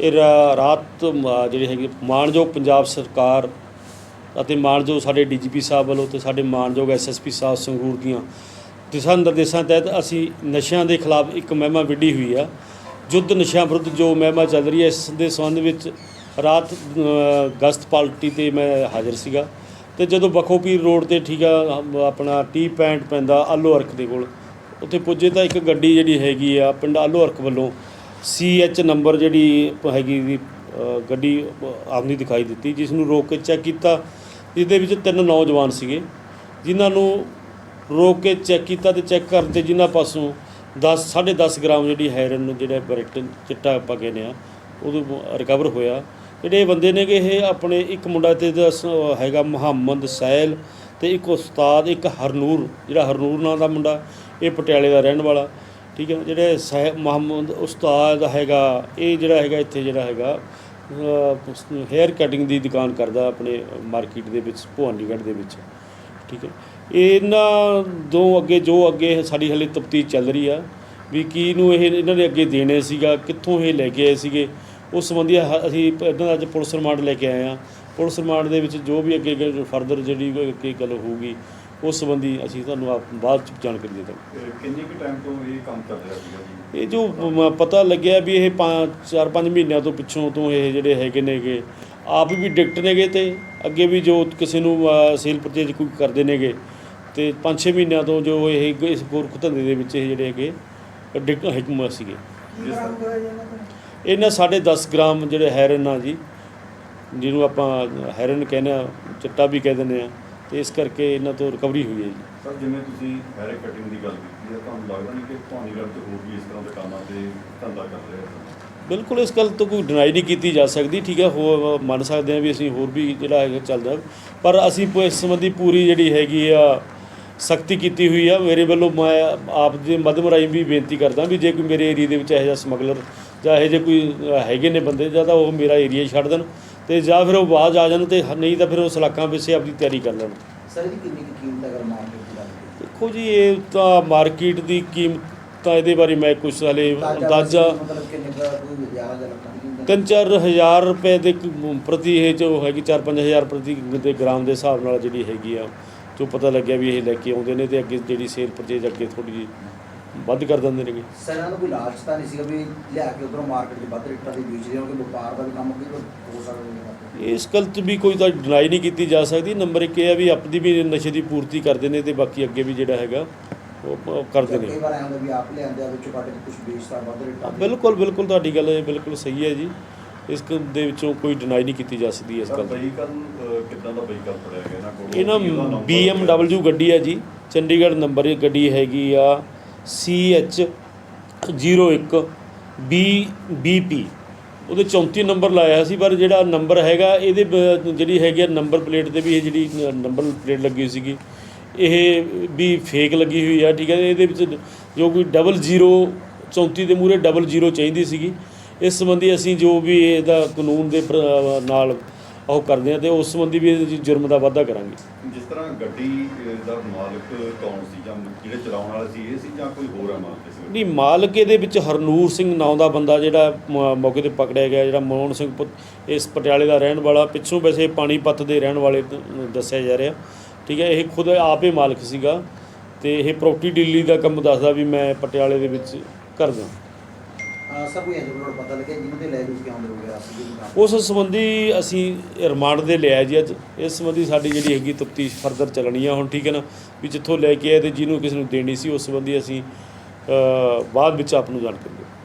ਇਹ ਰਾਤ, ਮ- ਜਿਹੜੀ ਹੈਗੀ ਮਾਣਯੋਗ ਪੰਜਾਬ ਸਰਕਾਰ ਅਤੇ ਮਾਣਯੋਗ ਸਾਡੇ ਡੀਜੀਪੀ ਸਾਹਿਬ ਵੱਲੋਂ ਤੇ ਸਾਡੇ ਮਾਣਯੋਗ ਐਸਐਸਪੀ ਸਾਹਿਬ ਸੰਗਰੂਰ ਦੀਆਂ ਦਿਸ਼ਾ ਨਿਰਦੇਸ਼ਾਂ ਤਹਿਤ ਅਸੀਂ ਨਸ਼ਿਆਂ ਦੇ ਖਿਲਾਫ ਇੱਕ ਮਹਿਮਾ ਵਿੱਢੀ ਹੋਈ ਆ। ਯੁੱਧ ਨਸ਼ਿਆਂ ਵਿਰੁੱਧ ਜੋ ਮਹਿਮਾ ਚੱਲ ਰਹੀ ਹੈ, ਇਸ ਦੇ ਸੰਬੰਧ ਵਿੱਚ ਰਾਤ ਗਸ਼ਤ ਪਾਰਟੀ ਤੇ ਮੈਂ ਹਾਜ਼ਰ ਸੀਗਾ। ਤੇ ਜਦੋਂ ਬਖੋਪੀਰ ਰੋਡ ਤੇ ਠੀਕ ਆ ਆਪਣਾ ਟੀ ਪੈਂਟ ਪੈਂਦਾ ਆਲੋ ਅਰਕ ਦੇ ਕੋਲ, ਉੱਥੇ ਪੁੱਜੇ ਤਾਂ ਇੱਕ ਗੱਡੀ ਜਿਹੜੀ ਹੈਗੀ ਆ, ਪਿੰਡ ਆਲੋ ਅਰਕ ਵੱਲੋਂ ਸੀ ਐਚ ਨੰਬਰ ਜਿਹੜੀ ਹੈਗੀ ਦੀ ਗੱਡੀ ਆਮਦੀ ਦਿਖਾਈ ਦਿੱਤੀ, ਜਿਸ ਨੂੰ ਰੋਕ ਕੇ ਚੈੱਕ ਕੀਤਾ ਜਿਸ ਦੇ ਵਿੱਚ ਤਿੰਨ ਨੌਜਵਾਨ ਸੀਗੇ, ਜਿਨ੍ਹਾਂ ਨੂੰ ਰੋਕ ਕੇ ਚੈੱਕ ਕੀਤਾ ਤੇ ਚੈੱਕ ਕਰਨ ਤੇ ਜਿਨ੍ਹਾਂ ਪਾਸੋਂ 10 10.5 ਗ੍ਰਾਮ ਜਿਹੜੀ ਹੈਰਨ ਜਿਹੜਾ ਬਰੈਕਟਨ ਚਿੱਟਾ ਆਪਾਂ ਕਹਿੰਦੇ ਆ ਉਦੋਂ ਰਿਕਵਰ ਹੋਇਆ। ਜਿਹੜੇ ਇਹ ਬੰਦੇ ਨੇਗੇ, ਇਹ ਆਪਣੇ ਇੱਕ ਮੁੰਡਾ ਤੇ ਹੈਗਾ ਮੁਹੰਮਦ ਸੈਲ ਤੇ ਇੱਕ ਉਸਤਾਦ, ਇੱਕ ਹਰਨੂਰ, ਜਿਹੜਾ ਹਰਨੂਰ ਨਾਂ ਦਾ ਮੁੰਡਾ, ਇਹ ਪਟਿਆਲੇ ਦਾ ਰਹਿਣ ਵਾਲਾ। ਠੀਕ ਹੈ ਜਿਹੜੇ ਸਹਿ ਮੁਹੰਮਦ ਉਸਤਾਦ ਹੈਗਾ, ਇਹ ਜਿਹੜਾ ਹੈਗਾ, ਇੱਥੇ ਜਿਹੜਾ ਹੈਗਾ ਹੇਅਰ ਕਟਿੰਗ ਦੀ ਦੁਕਾਨ ਕਰਦਾ ਆਪਣੇ ਮਾਰਕੀਟ ਦੇ ਵਿੱਚ, ਭਵਾਨੀਗੜ੍ਹ ਦੇ ਵਿੱਚ, ਠੀਕ ਹੈ। ਇਹਨਾਂ ਦੋ ਅੱਗੇ, ਜੋ ਅੱਗੇ ਸਾਡੀ ਹਲੇ ਤਫਤੀਸ਼ ਚੱਲ ਰਹੀ ਆ, ਵੀ ਕੀ ਨੂੰ ਇਹ ਇਹਨਾਂ ਨੇ ਅੱਗੇ ਦੇਣੇ ਸੀਗਾ, ਕਿੱਥੋਂ ਇਹ ਲੈ ਕੇ ਆਏ ਸੀਗੇ, ਉਸ ਸੰਬੰਧੀ ਅਸੀਂ ਇਹਨਾਂ ਦਾ ਅੱਜ ਪੁਲਿਸ ਰਿਮਾਂਡ ਲੈ ਕੇ ਆਏ ਆ ਪੁਲਿਸ ਰਿਮਾਂਡ ਦੇ ਵਿੱਚ ਜੋ ਵੀ ਅੱਗੇ ਫਰਦਰ ਜਿਹੜੀ ਕੋਈ ਗੱਲ ਹੋਊਗੀ ਉਸ ਸੰਬੰਧੀ ਅਸੀਂ ਤੁਹਾਨੂੰ ਆਪ ਬਾਅਦ ਚ ਜਾਣਕਾਰੀ ਦੇ ਦਾਂਗੇ। ਤੇ ਕਿੰਨੇ ਕੁ ਟਾਈਮ ਤੋਂ ਇਹ ਕੰਮ ਚੱਲ ਰਿਹਾ ਸੀਗਾ ਜੀ? ਇਹ ਜੋ ਮ- ਪਤਾ ਲੱਗਿਆ ਵੀ ਇਹ 4-5 ਮਹੀਨਿਆਂ ਤੋਂ ਪਿੱਛੋਂ ਤੋਂ ਇਹ ਜਿਹੜੇ ਹੈਗੇ ਨੇਗੇ ਆਪ ਵੀ ਡਿਕਟ ਨੇਗੇ ਤੇ ਅੱਗੇ ਵੀ ਜੋ ਕਿਸੇ ਨੂੰ ਸੇਲ ਪਰਚੇਜ ਕੋਈ ਕਰਦੇ ਨੇਗੇ ਤੇ 5-6 ਮਹੀਨਿਆਂ ਤੋਂ ਜੋ ਇਹ ਇਸ ਗੋਰਖ ਧੰਦੇ ਦੇ ਵਿੱਚ ਇਹ ਜਿਹੜੇ ਹੈਗੇ ਡਿਕਟ ਹਕਮ ਸੀਗੇ। ਜਿਸ ਤਰ੍ਹਾਂ ਇਹਨਾਂ ਸਾਢੇ 10 ਗ੍ਰਾਮ ਜਿਹੜੇ ਹੈਰਨ ਆ ਜੀ ਜਿਹਨੂੰ ਆਪਾਂ ਹੈਰਨ ਕਹਿੰਦੇ ਆ ਚਿੱਟਾ ਵੀ ਕਹਿ ਦਿੰਦੇ ਆ। ਤੇ ਇਸ ਕਰਕੇ ਇਹਨਾਂ ਤੋਂ ਰਿਕਵਰੀ ਹੋਈ ਹੈ ਜੀ। ਸਰ ਜਿਵੇਂ ਤੁਸੀਂ ਹੈਰੇ ਕਟਿੰਗ ਦੀ ਗੱਲ ਕੀਤੀ ਹੈ ਤੁਹਾਨੂੰ ਲੱਗਦਾ ਨਹੀਂ ਕਿ ਭਾਨੀਗੜ੍ਹ ਤੇ ਹੋਰ ਵੀ ਇਸ ਤਰ੍ਹਾਂ ਦੇ ਕੰਮਾਂ ਤੇ ਧੰਦਾ ਕਰ ਰਹੇ ਹਨ? ਬਿਲਕੁਲ ਇਸ ਗੱਲ ਤੋਂ ਕੋਈ ਡਿਨਾਈ ਨਹੀਂ ਕੀਤੀ ਜਾ ਸਕਦੀ। ਠੀਕ ਹੈ ਹੋ ਮੰਨ ਸਕਦੇ ਹਾਂ ਵੀ ਅਸੀਂ ਹੋਰ ਵੀ ਜਿਹੜਾ ਹੈਗਾ ਚੱਲਦਾ। ਪਰ ਅਸੀਂ ਪ- ਇਸ ਸੰਬੰਧੀ ਪੂਰੀ ਜਿਹੜੀ ਹੈਗੀ ਆ ਸਖਤੀ ਕੀਤੀ ਹੋਈ ਆ। ਮੇਰੇ ਵੱਲੋਂ ਮੈਂ ਆਪ ਦੇ ਮਦਮ ਰਾਹੀਂ ਵੀ ਬੇਨਤੀ ਕਰਦਾ ਵੀ ਜੇ ਕੋਈ ਮੇਰੇ ਏਰੀਆ ਦੇ ਵਿੱਚ ਇਹੋ ਜਿਹਾ ਸਮਗਲਰ ਜਾਂ ਇਹੋ ਜਿਹੇ ਕੋਈ ਅ, ਹੈਗੇ ਨੇ ਬੰਦੇ ਜਾਂ ਤਾਂ ਉਹ ਮੇਰਾ ਏਰੀਆ ਛੱਡ ਦੇਣ। ਤੇ ਜਾਂ ਫਿਰ ਉਹ ਬਾਜ਼ ਆ ਜਾਣ ਤੇ ਨਹੀਂ ਤਾਂ ਫਿਰ ਉਹ ਸਲਾਕਾਂ ਵਿੱਚ ਆਪਣੀ ਤਿਆਰੀ ਕਰ ਲੈਣ। ਸਰ ਇਹਦੀ ਕਿੰਨੀ ਕੁ ਕੀਮਤ ਅਗਰ ਮਾਰਕੀਟ ਦੀ ਗੱਲ ਕਰੀਏ? ਦੇਖੋ ਜੀ ਇਹ ਤਾਂ ਮਾਰਕੀਟ ਦੀ ਕੀਮਤ ਤਾਂ ਇਹਦੇ ਬਾਰੇ ਮੈਂ ਕੁਝ ਹਲੇ ਅੰਦਾਜ਼ਾ ਮਤਲਬ ਕਿੰਨੇ ਕੁ ਕੋਈ ਦੀ ਰੁਪਏ ਦੇ ਕ- ਪ੍ਰਤੀ ਇਹ ਜੋ ਹੈਗੀ 4-5000 ਪ੍ਰਤੀ ਦੇ ਗ੍ਰਾਮ ਦੇ ਹਿਸਾਬ ਨਾਲ ਜਿਹੜੀ ਹੈਗੀ ਆ ਜੋ ਪਤਾ ਲੱਗਿਆ ਵੀ ਇਹ ਲੈ ਕੇ ਆਉਂਦੇ ਨੇ ਤੇ ਅੱਗੇ ਜਿਹੜੀ ਸੇਲ ਪਰਚੇਜ ਅੱਗੇ ਥੋੜੀ ਵੱਧ ਕਰ ਦਿੰਦੇ ਨੇਗੇ। ਸਰ ਇਹਨਾਂ ਨੂੰ ਕੋਈ ਲਾਲਚ ਤਾਂ ਨਹੀਂ ਸੀਗਾ ਵੀ ਲਿਆ ਕੇ ਉਧਰੋਂ ਮਾਰਕੀਟ 'ਚ ਵੱਧ ਰੇਟਾਂ ਦੀ ਵੇਚਦੇ ਹੋਣਗੇ ਵਪਾਰ ਦਾ ਵੀ ਕੰਮ ਕੋਈ ਹੋ ਸਕਦਾ ਇਸ ਗੱਲ 'ਚ ਵੀ ਕੋਈ ਤਾਂ ਡਿਨਾਈ ਨਹੀਂ ਕੀਤੀ ਜਾ ਸਕਦੀ। ਨੰਬਰ ਇੱਕ ਇਹ ਆ ਵੀ ਆਪਣੀ ਵੀ ਨਸ਼ੇ ਦੀ ਪੂਰਤੀ ਕਰਦੇ ਨੇ ਤੇ ਬਾਕੀ ਅੱਗੇ ਵੀ ਜਿਹੜਾ ਹੈਗਾ ਉਹ ਕਰਦੇ ਕਈ ਨੇ ਵਾਰ ਆਉਂਦਾ ਵੀ ਆਪ ਲਿਆਂਦੇ ਆ ਵਿੱਚੋਂ ਕੱਢ ਕੇ ਕੁਝ ਵੇਚਦਾ ਵੱਧ ਰੇਟਾਂ ਤੇ। ਬਿਲਕੁਲ ਬਿਲਕੁਲ ਤੁਹਾਡੀ ਗੱਲ ਇਹ ਬਿਲਕੁਲ ਸਹੀ ਹੈ ਜੀ। ਇਸ ਦੇ ਵਿੱਚੋਂ ਕੋਈ ਡਿਨਾਈ ਨਹੀਂ ਕੀਤੀ ਜਾ ਸਕਦੀ ਇਸ ਗੱਲ ਦੀ ਕਿੱਦਾਂ ਦਾ ਵਹੀਕਲ ਫੜਿਆ ਗਿਆ ਇਹਨਾਂ ਕੋਲ? ਇਹ ਕੀ ਉਹਦਾ ਨਾ number BMW ਗੱਡੀ ਹੈ ਜੀ। ਚੰਡੀਗੜ੍ਹ ਨੰਬਰ ਇਹ ਗੱਡੀ ਹੈਗੀ ਆ। ਸੀ CH 01 BBP ਉਹਦੇ 34 ਨੰਬਰ ਲਾਇਆ ਸੀ, ਪਰ ਜਿਹੜਾ ਨੰਬਰ ਹੈਗਾ, ਇਹਦੇ ਜਿਹੜੀ ਹੈਗੀ ਆ ਨੰਬਰ ਪਲੇਟ ਤੇ ਵੀ ਇਹ ਜਿਹੜੀ ਨੰਬਰ ਪਲੇਟ ਲੱਗੀ ਹੋਈ ਸੀਗੀ, ਇਹ ਵੀ ਫੇਕ ਲੱਗੀ ਹੋਈ ਆ, ਠੀਕ ਹੈ ਇਹਦੇ ਵਿੱਚ ਜੋ ਕੋਈ ਡਬਲ ਜ਼ੀਰੋ 34 ਦੇ ਮੂਰੇ ਡਬਲ ਜ਼ੀਰੋ ਚਾਹੀਦੀ ਸੀਗੀ। ਇਸ ਸੰਬੰਧੀ ਅਸੀਂ ਜੋ ਵੀ ਇਹਦਾ ਕਾਨੂੰਨ ਦੇ ਨਾਲ ਉਹ ਕਰਦੇ ਆ ਤੇ ਉਸ ਸੰਬੰਧੀ ਵੀ ਜੁਰਮ ਦਾ ਵਾਧਾ ਕਰਾਂਗੇ। ਜਿਸ ਤਰ੍ਹਾਂ ਗੱਡੀ ਦਾ ਮਾਲਕ ਕੌਣ ਸੀ ਜਾਂ ਜਿਹੜੇ ਚਲਾਉਣ ਵਾਲੇ ਸੀ ਇਹ ਸੀ ਜਾਂ ਕੋਈ ਹੋਰ ਹੈ ਮਾਲਕ ਗੱਡੀ ਨਹੀਂ ਮਾਲਕ ਇਹਦੇ ਵਿੱਚ ਹਰਨੂਰ ਸਿੰਘ ਨਾਂ ਦਾ ਬੰਦਾ ਜਿਹੜਾ ਮੌਕੇ ਤੇ ਪਕੜਿਆ ਗਿਆ ਜਿਹੜਾ ਮੋਹਨ ਸਿੰਘ ਪੁੱਤ- ਇਸ ਪਟਿਆਲੇ ਦਾ ਰਹਿਣ ਵਾਲਾ। ਪਿੱਛੋਂ ਵੈਸੇ ਪਾਣੀਪਤ ਦੇ ਰਹਿਣ ਵਾਲੇ ਦੱਸਿਆ ਜਾ ਰਿਹਾ। ਠੀਕ ਹੈ ਇਹ ਖੁਦ ਆਪੇ ਮਾਲਕ ਸੀਗਾ ਤੇ ਇਹ ਪ੍ਰਾਪਰਟੀ ਡੀਲੀ ਦਾ ਕੰਮ ਦੱਸਦਾ ਵੀ ਮੈਂ ਪਟਿਆਲੇ ਦੇ ਵਿੱਚ ਕਰਦਾ ਸਰ, ਕੋਈ ਅਜੇ ਕੋਲ ਪਤਾ ਲੱਗਿਆ ਜਿਹਨਾਂ ਤੇ ਲੈ ਜੂ ਕੇ ਆਉਂਦੇ ਹੋਗੇ ਆਪਸ ਵਿੱਚ ਉਸ ਸੰਬੰਧੀ ਅਸੀਂ ਰਿਮਾਂਡ ਦੇ ਲਿਆ ਜੀ ਅੱਜ। ਇਸ ਸੰਬੰਧੀ ਸਾਡੀ ਜਿਹੜੀ ਹੈਗੀ ਤਫਤੀਸ਼ ਫਰਦਰ ਚੱਲਣੀ ਆ ਹੁਣ, ਠੀਕ ਹੈ ਨਾ? ਵੀ ਜਿੱਥੋਂ ਲੈ ਕੇ ਆਏ ਤੇ ਜਿਹਨੂੰ ਕਿਸੇ ਨੂੰ ਦੇਣੀ ਸੀ, ਉਸ ਸੰਬੰਧੀ ਅਸੀਂ ਬਾਅਦ ਵਿੱਚ ਆਪ ਨੂੰ ਜਾਣਕਾਰੀ ਦੇਵਾਂਗੇ